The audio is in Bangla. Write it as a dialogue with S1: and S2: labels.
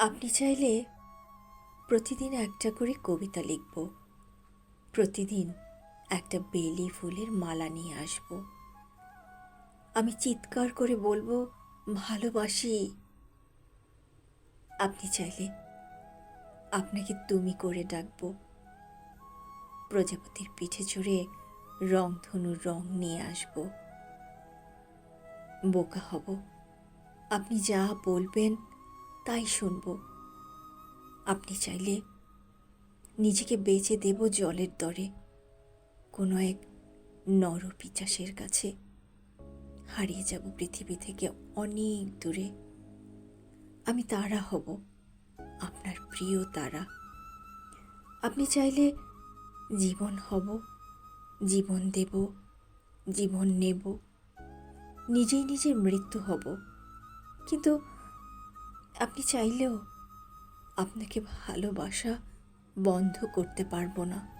S1: আপনি চাইলে প্রতিদিন একটা করে কবিতা লিখব। প্রতিদিন একটা বেলি ফুলের মালা নিয়ে আসব। আমি চিৎকার করে বলব, ভালোবাসি। আপনি চাইলে আপনাকে তুমি করে ডাকবো। প্রজাপতির পিঠে চড়ে রংধনুর রং নিয়ে আসব। বোকা হব। আপনি যা বলবেন তাই শুনব। আপনি চাইলে নিজেকে বেচে দেব জলের দরে। কোনো এক নর পিচাসের কাছে হারিয়ে যাব পৃথিবী থেকে অনেক দূরে। আমি তারা হব, আপনার প্রিয় তারা। আপনি চাইলে জীবন হব, জীবন দেব, জীবন নেব। নিজেই নিজের মৃত্যু হব। কিন্তু আপনি চাইলেও আপনাকে ভালোবাসা বন্ধ করতে পারব না।